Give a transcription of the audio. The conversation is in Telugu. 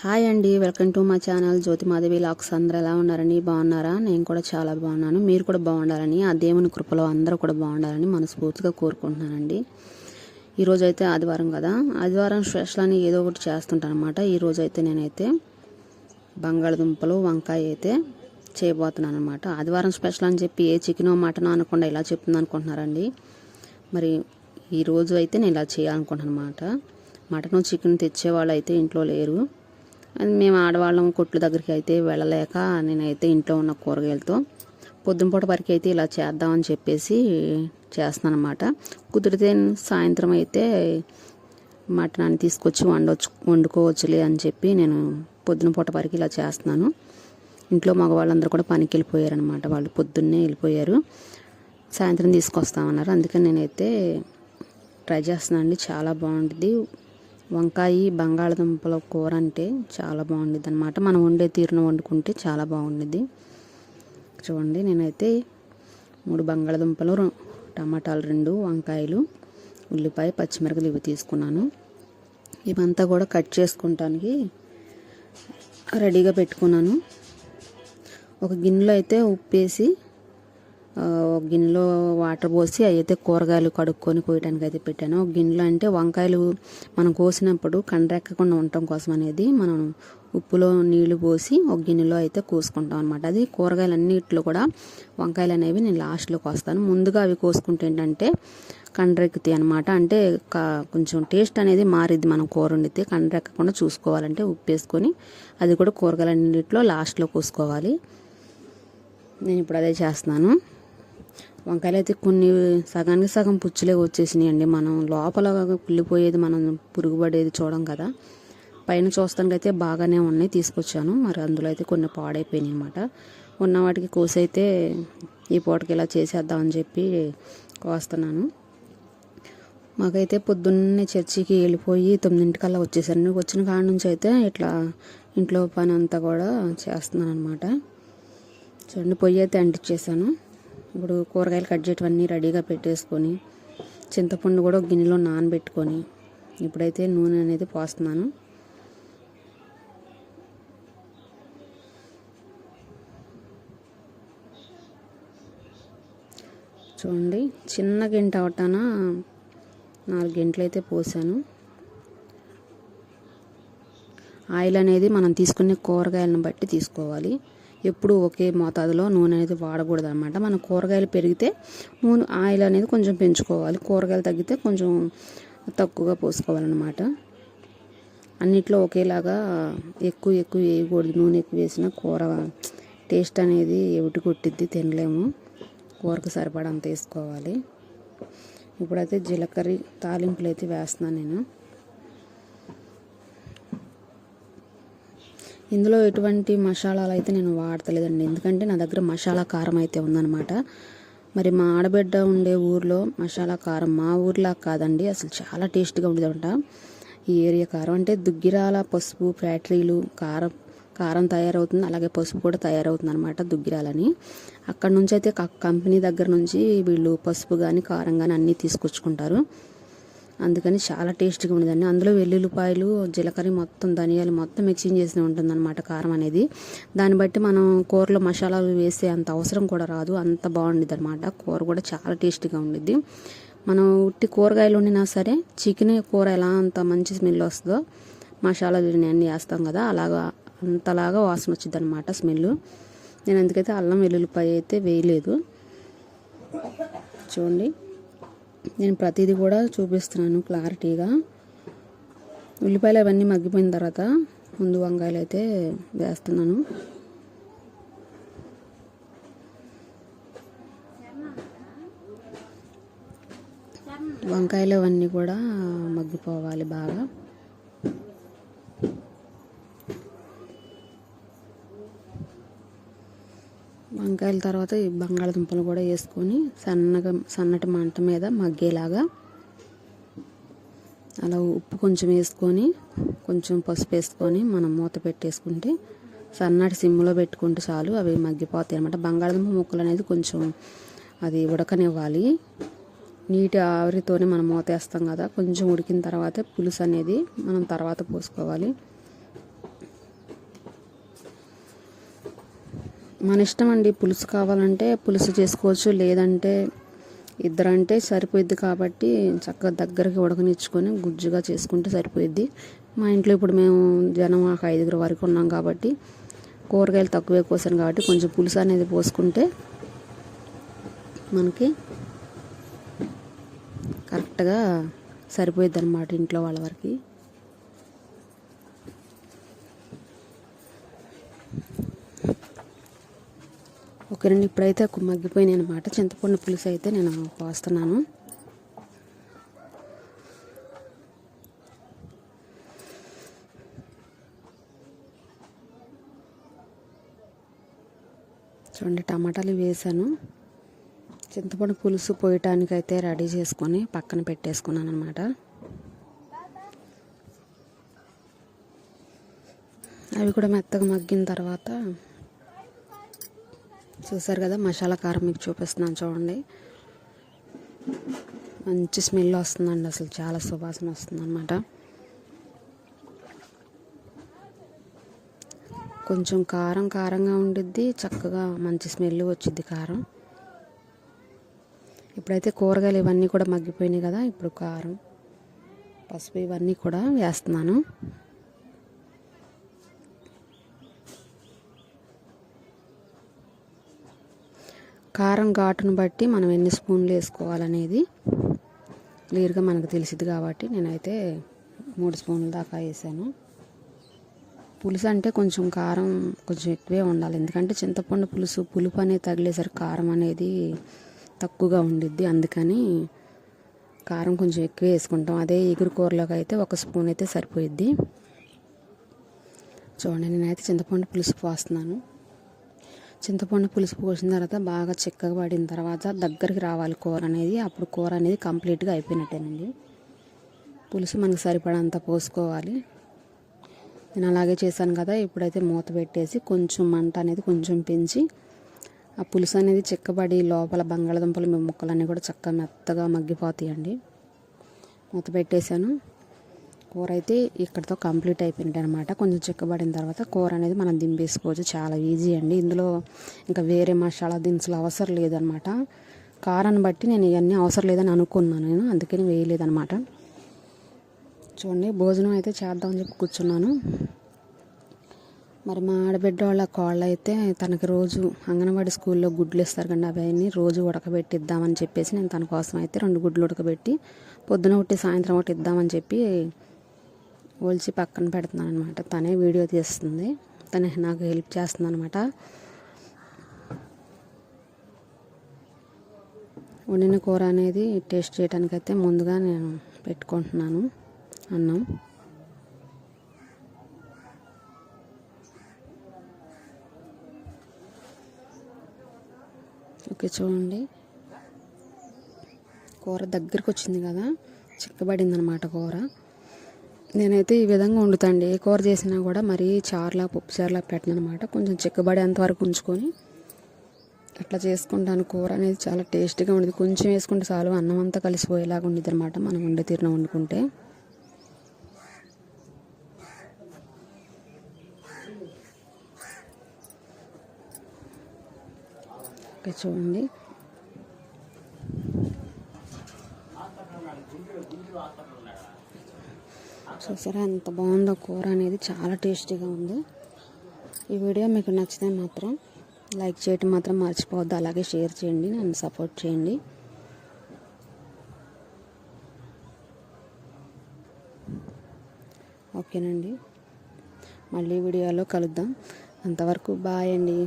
హాయ్ అండి వెల్కమ్ టు మా ఛానల్ జ్యోతి మాధవి లాక్స్. అందరూ ఎలా ఉన్నారని బాగున్నారా? నేను కూడా చాలా బాగున్నాను. మీరు కూడా బాగుండాలని ఆ దేవుని కృపలో అందరూ కూడా బాగుండాలని మనస్ఫూర్తిగా కోరుకుంటున్నానండి. ఈరోజు అయితే ఆదివారం కదా. ఆదివారం స్పెషల్ అని ఏదో ఒకటి చేస్తుంటాను అనమాట ఈరోజు అయితే నేనైతే బంగాళదుంపలు వంకాయ అయితే చేయబోతున్నాను అనమాట ఆదివారం స్పెషల్ అని చెప్పి ఏ చికెనో మటనో అనకుండా ఇలా చెప్తుంది అనుకుంటున్నారండి. మరి ఈరోజు అయితే నేను ఇలా చేయాలనుకుంటున్నాను అనమాట మటను చికెన్ తెచ్చేవాళ్ళు అయితే ఇంట్లో లేరు. అది మేము ఆడవాళ్ళం కొట్ల దగ్గరికి అయితే వెళ్ళలేక నేనైతే ఇంట్లో ఉన్న కూరగాయలతో పొద్దునపూట వరకు అయితే ఇలా చేద్దామని చెప్పేసి చేస్తున్నాను అనమాట కుదిరితే సాయంత్రం అయితే మటన్ అని తీసుకొచ్చి వండొచ్చు వండుకోవచ్చులే అని చెప్పి నేను పొద్దున పూట వరకు ఇలా చేస్తున్నాను. ఇంట్లో మగవాళ్ళందరూ కూడా పనికి వెళ్ళిపోయారనమాట వాళ్ళు పొద్దున్నే వెళ్ళిపోయారు. సాయంత్రం తీసుకొస్తామన్నారు. అందుకని నేనైతే ట్రై చేస్తున్నాను అండి చాలా బాగుంటుంది. వంకాయ బంగాళదుంపల కూర అంటే చాలా బాగుండేది అనమాట మనం వండే తీరును వండుకుంటే చాలా బాగుంటుంది చూడండి నేనైతే మూడు బంగాళదుంపలు టమాటాలు రెండు వంకాయలు ఉల్లిపాయ పచ్చిమిరపకాయలు ఇవి తీసుకున్నాను. ఇవంతా కూడా కట్ చేసుకుంటానికి రెడీగా పెట్టుకున్నాను. ఒక గిన్నెలో అయితే ఉప్పేసి గిన్నెలో వాటర్ పోసి అవి అయితే కూరగాయలు కడుక్కొని కోయడానికి అయితే పెట్టాను. గిన్నెలో అంటే వంకాయలు మనం కోసినప్పుడు కండ్రెక్కకుండా ఉండటం కోసం అనేది మనం ఉప్పులో నీళ్ళు పోసి ఒక గిన్నెలో అయితే కోసుకుంటాం అనమాట అది కూరగాయలు అన్నిట్లో కూడా వంకాయలు అనేవి నేను లాస్ట్లో కోస్తాను. ముందుగా అవి కోసుకుంటే ఏంటంటే కండ్రెక్కుతాయి అనమాట అంటే కొంచెం టేస్ట్ అనేది మారిద్ది మనం కూర వండితే. కండ్రెక్కకుండా చూసుకోవాలంటే ఉప్పు వేసుకొని అది కూడా కూరగాయలన్నింటిలో లాస్ట్లో కోసుకోవాలి. నేను ఇప్పుడు అదే చేస్తున్నాను. వంకాయలు అయితే కొన్ని సగానికి సగం పుచ్చులే వచ్చేసినాయి అండి మనం లోపల కుళ్ళిపోయేది మనం పురుగుపడేది చూడం కదా. పైన చూస్తానికైతే బాగానే ఉన్నాయి తీసుకొచ్చాను. మరి అందులో అయితే కొన్ని పాడైపోయినాయి అనమాట ఉన్న వాటికి కోసైతే ఈ పూటకి ఇలా చేసేద్దామని చెప్పి కోస్తున్నాను. మాకైతే పొద్దున్నే చర్చికి వెళ్ళిపోయి తొమ్మిదింటికల్లా వచ్చేసాను. వచ్చిన కాడ నుంచి అయితే ఇట్లా ఇంట్లో పని అంతా కూడా చేస్తున్నాను అనమాట చూడండి పొయ్యి అయితే అంటించేసాను ఇప్పుడు కూరగాయలు కట్ చేయటవన్నీ రెడీగా పెట్టేసుకొని చింతపండు కూడా ఒక గిన్నెలో నానబెట్టుకొని ఇప్పుడైతే నూనె అనేది పోస్తున్నాను. చూడండి చిన్న గింట అవటాన నాలుగు గంటలు అయితే పోసాను. ఆయిల్ అనేది మనం తీసుకునే కూరగాయలను బట్టి తీసుకోవాలి. ఎప్పుడు ఒకే మోతాదులో నూనె అనేది వాడకూడదు అనమాట మన కూరగాయలు పెరిగితే నూనె ఆయిల్ అనేది కొంచెం పెంచుకోవాలి. కూరగాయలు తగ్గితే కొంచెం తక్కువగా పోసుకోవాలన్నమాట. అన్నిట్లో ఒకేలాగా ఎక్కువ ఎక్కువ వేయకూడదు. నూనె ఎక్కువ వేసిన కూర టేస్ట్ అనేది ఎవిటి కొట్టిద్ది తినలేము. కూరకు సరిపడంత వేసుకోవాలి. ఇప్పుడైతే జీలకర్ర తాలింపులు అయితే వేస్తున్నాను నేను. ఇందులో ఎటువంటి మసాలాలు అయితే నేను వాడతలేదండి. ఎందుకంటే నా దగ్గర మసాలా కారం అయితే ఉందన్నమాట. మరి మా ఆడబిడ్డ ఉండే ఊర్లో మసాలా కారం మా ఊర్లా కాదండి. అసలు చాలా టేస్ట్గా ఉండేదంట. ఈ ఏరియా కారం అంటే దుగ్గిరాల పసుపు ఫ్యాక్టరీలు కారం కారం తయారవుతుంది. అలాగే పసుపు కూడా తయారవుతుంది అనమాట దుగ్గిరాలని. అక్కడ నుంచి అయితే క- కంపెనీ దగ్గర నుంచి వీళ్ళు పసుపు కానీ కారం కానీ అన్నీ తీసుకొచ్చుకుంటారు. అందుకని చాలా టేస్ట్గా ఉండదండి. అందులో వెల్లుల్లిపాయలు జీలకర్ర మొత్తం ధనియాలు మొత్తం మిక్సింగ్ చేసి ఉంటుందన్నమాట కారం అనేది. దాన్ని బట్టి మనం కూరలో మసాలాలు వేసే అంత అవసరం కూడా రాదు. అంత బాగుండిద్ది అనమాట కూర కూడా చాలా టేస్టీగా ఉండిద్ది. మనం ఉట్టి కూరగాయలు వండినా సరే చికెన్ కూర ఎలా అంత మంచి స్మెల్ వస్తుందో మసాలాలు అన్నీ వేస్తాం కదా అలాగా అంతలాగా వాసన వచ్చింది అనమాట స్మెల్. నేను అందుకైతే అల్లం వెల్లుల్లిపాయ అయితే వేయలేదు. చూడండి. నేను ప్రతిదీ కూడా చూపిస్తున్నాను క్లారిటీగా. ఉల్లిపాయలు అవన్నీ మగ్గిపోయిన తర్వాత ముందు వంకాయలు అయితే వేస్తున్నాను. వంకాయలు అవన్నీ కూడా మగ్గిపోవాలి బాగా. వంకాయల తర్వాత ఈ బంగాళదుంపలు కూడా వేసుకొని సన్నగా సన్నటి మంట మీద మగ్గేలాగా అలా ఉప్పు కొంచెం వేసుకొని కొంచెం పసుపు వేసుకొని మనం మూత పెట్టేసుకుంటే సన్నటి సిమ్లో పెట్టుకుంటే చాలు అవి మగ్గిపోతాయి అనమాట బంగాళదుంప ముక్కలు అనేది కొంచెం అది ఉడకనివ్వాలి. నీటి ఆవిరితోనే మనం మూత వేస్తాం కదా కొంచెం ఉడికిన తర్వాత పులుసు అనేది మనం తర్వాత పోసుకోవాలి. మన ఇష్టం అండి పులుసు కావాలంటే పులుసు చేసుకోవచ్చు లేదంటే ఇద్దరంటే సరిపోయిద్ది కాబట్టి చక్కగా దగ్గరికి ఉడకనిచ్చుకొని గుజ్జుగా చేసుకుంటే సరిపోయిద్ది. మా ఇంట్లో ఇప్పుడు మేము జనం ఒక ఐదుగురు వరకు ఉన్నాం కాబట్టి కూరగాయలు తక్కువే కోసాను కాబట్టి కొంచెం పులుసు అనేది పోసుకుంటే మనకి కరెక్ట్గా సరిపోయిద్ది అనమాట ఇంట్లో వాళ్ళ వరకు. ఓకేనండి ఇప్పుడైతే ఒక మగ్గిపోయినాయి అనమాట చింతపండు పులుసు అయితే నేను పోస్తున్నాను. చూడండి టమాటాలు వేసాను. చింతపండు పులుసు పోయటానికి అయితే రెడీ చేసుకొని పక్కన పెట్టేసుకున్నాను అనమాట అవి కూడా మెత్తగా మగ్గిన తర్వాత చూసారు కదా మసాలా కారం మీకు చూపిస్తున్నాను చూడండి. మంచి స్మెల్ వస్తుందండి అసలు చాలా సువాసన వస్తుందన్నమాట. కొంచెం కారం కారంగా ఉండిద్ది చక్కగా మంచి స్మెల్ వచ్చిద్ది కారం. ఇప్పుడైతే కూరగాయలు ఇవన్నీ కూడా మగ్గిపోయినాయి కదా ఇప్పుడు కారం పసుపు ఇవన్నీ కూడా వేస్తున్నాను. కారం ఘాటును బట్టి మనం ఎన్ని స్పూన్లు వేసుకోవాలనేది క్లియర్గా మనకు తెలిసింది కాబట్టి నేనైతే మూడు స్పూన్ల దాకా వేసాను. పులుసు అంటే కొంచెం కారం కొంచెం ఎక్కువే ఉండాలి. ఎందుకంటే చింతపండు పులుసు పులుపు అనేది తగిలేసరికి కారం అనేది తక్కువగా ఉండిద్ది. అందుకని కారం కొంచెం ఎక్కువ వేసుకుంటాం. అదే ఎగురు కూరలోకి అయితే ఒక స్పూన్ అయితే సరిపోయిద్ది. చూడండి నేనైతే చింతపండు పులుసు పోస్తున్నాను. చింతపండు పులుసు పోసిన తర్వాత బాగా చిక్కగా పడిన తర్వాత దగ్గరికి రావాలి కూర అనేది. అప్పుడు కూర అనేది కంప్లీట్గా అయిపోయినట్టేనండి. పులుసు మనకు సరిపడంత పోసుకోవాలి. నేను అలాగే చేశాను కదా ఇప్పుడైతే మూత పెట్టేసి కొంచెం మంట అనేది కొంచెం పెంచి ఆ పులుసు అనేది చిక్కబడి లోపల బంగాళదుంపలు ముక్కలన్నీ కూడా చక్కగా మెత్తగా మగ్గిపోతాయండి. మూత పెట్టేశాను. కూర అయితే ఇక్కడితో కంప్లీట్ అయిపోయింది అనమాట కొంచెం చిక్కబడిన తర్వాత కూర అనేది మనం దింపేసుకోవచ్చు. చాలా ఈజీ అండి. ఇందులో ఇంకా వేరే మసాలా దినుసులు అవసరం లేదనమాట కారాన్ని బట్టి నేను ఇవన్నీ అవసరం లేదని అనుకున్నాను నేను. అందుకని వేయలేదనమాట చూడండి భోజనం అయితే చేద్దామని చెప్పి కూర్చున్నాను. మరి మా ఆడబిడ్డ వాళ్ళ కోళ్ళ అయితే తనకి రోజు అంగన్వాడీ స్కూల్లో గుడ్లు ఇస్తారు కండి. అవన్నీ రోజు ఉడకబెట్టిద్దామని చెప్పేసి నేను తన కోసం అయితే రెండు గుడ్లు ఉడకబెట్టి పొద్దున ఒకటి సాయంత్రం ఒకటి ఇద్దామని చెప్పి ఒలిచి పక్కన పెడుతున్నాను అనమాట తనే వీడియో తీస్తుంది. తనే నాకు హెల్ప్ చేస్తుంది అనమాట వండిన కూర అనేది టేస్ట్ చేయడానికైతే ముందుగా నేను పెట్టుకుంటున్నాను అన్నం. ఓకే చూడండి. కూర దగ్గరకు వచ్చింది కదా. చిక్కబడింది అనమాట కూర. నేనైతే ఈ విధంగా వండుతాండి ఏ కూర చేసినా కూడా మరీ చార్లా పప్పు చార్లా పెట్టను అనమాట కొంచెం చిక్కబడేంత వరకు ఉంచుకొని అట్లా చేసుకుంటాను. కూర అనేది చాలా టేస్టీగా ఉండేది కొంచెం వేసుకుంటే చాలు అన్నం అంతా కలిసిపోయేలాగా ఉండేది అనమాట మనం వండే తీరున వండుకుంటే. ఓకే చూడండి. చూసారా? ఎంత బాగుందో కూర అనేది చాలా టేస్టీగా ఉంది. ఈ వీడియో మీకు నచ్చితే మాత్రం లైక్ చేయటం మాత్రం మర్చిపోవద్దు. అలాగే షేర్ చేయండి నన్ను సపోర్ట్ చేయండి. ఓకేనండి. మళ్ళీ వీడియోలో కలుద్దాం. అంతవరకు బాయ్ అండి.